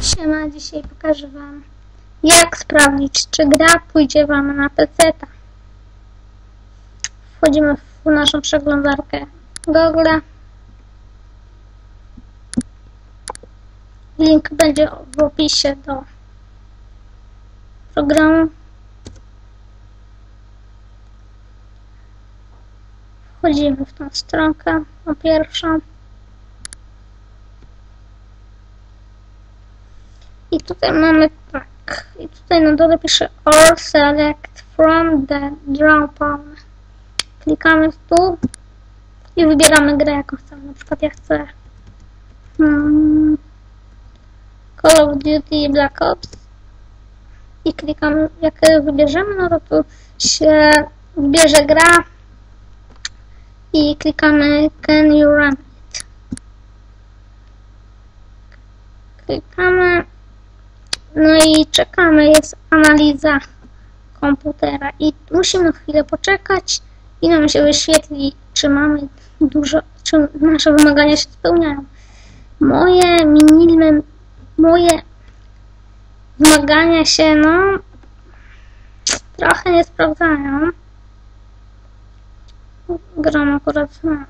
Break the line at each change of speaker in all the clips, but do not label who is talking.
Siema, dzisiaj pokażę Wam, jak sprawdzić, czy gra pójdzie Wam na PC. Wchodzimy w naszą przeglądarkę Google. Link będzie w opisie do programu. Wchodzimy w tą stronkę, po pierwszą. I tutaj mamy tak. I tutaj na dole pisze All select from the drop-down. Klikamy tu i wybieramy grę, jaką chcemy. Na przykład ja chcę hmm, Call of Duty Black Ops i klikamy, jak wybierzemy, no to tu się wybierze gra i klikamy Can you run it? Klikamy no i czekamy, jest analiza komputera i musimy chwilę poczekać i nam się wyświetli, czy mamy dużo, czy nasze wymagania się spełniają. Moje minimum, moje wymagania się, no, trochę nie sprawdzają. Gram akurat na,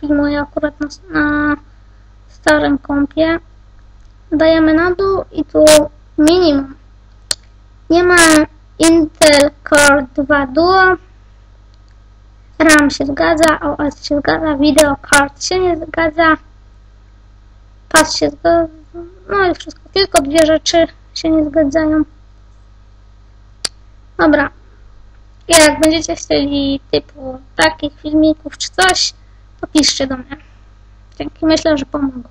filmuję akurat na, na starym kompie. Dajemy na dół i tu minimum. Nie ma Intel Core 2 Duo. RAM się zgadza, OS się zgadza, video card się nie zgadza. Pas się zgadza. No i wszystko. Tylko dwie rzeczy się nie zgadzają. Dobra. Jak będziecie chcieli typu takich filmików czy coś, to piszcie do mnie. Dzięki, myślę, że pomogło.